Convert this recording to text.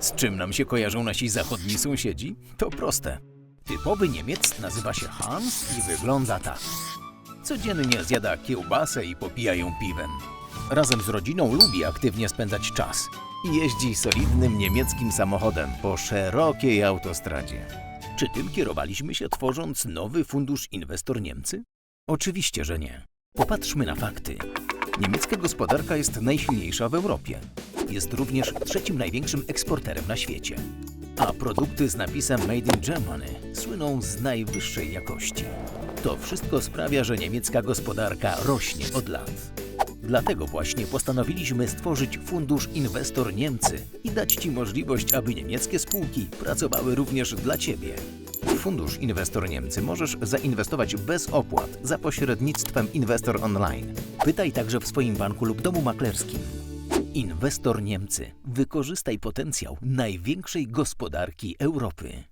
Z czym nam się kojarzą nasi zachodni sąsiedzi? To proste. Typowy Niemiec nazywa się Hans i wygląda tak. Codziennie zjada kiełbasę i popija ją piwem. Razem z rodziną lubi aktywnie spędzać czas jeździ solidnym niemieckim samochodem po szerokiej autostradzie. Czy tym kierowaliśmy się tworząc nowy fundusz Inwestor Niemcy? Oczywiście, że nie. Popatrzmy na fakty. Niemiecka gospodarka jest najsilniejsza w Europie. Jest również trzecim największym eksporterem na świecie. A produkty z napisem Made in Germany słyną z najwyższej jakości. To wszystko sprawia, że niemiecka gospodarka rośnie od lat. Dlatego właśnie postanowiliśmy stworzyć fundusz Inwestor Niemcy i dać Ci możliwość, aby niemieckie spółki pracowały również dla Ciebie. W fundusz Inwestor Niemcy możesz zainwestować bez opłat za pośrednictwem Inwestor Online. Pytaj także w swoim banku lub domu maklerskim. Inwestor Niemcy. Wykorzystaj potencjał największej gospodarki Europy.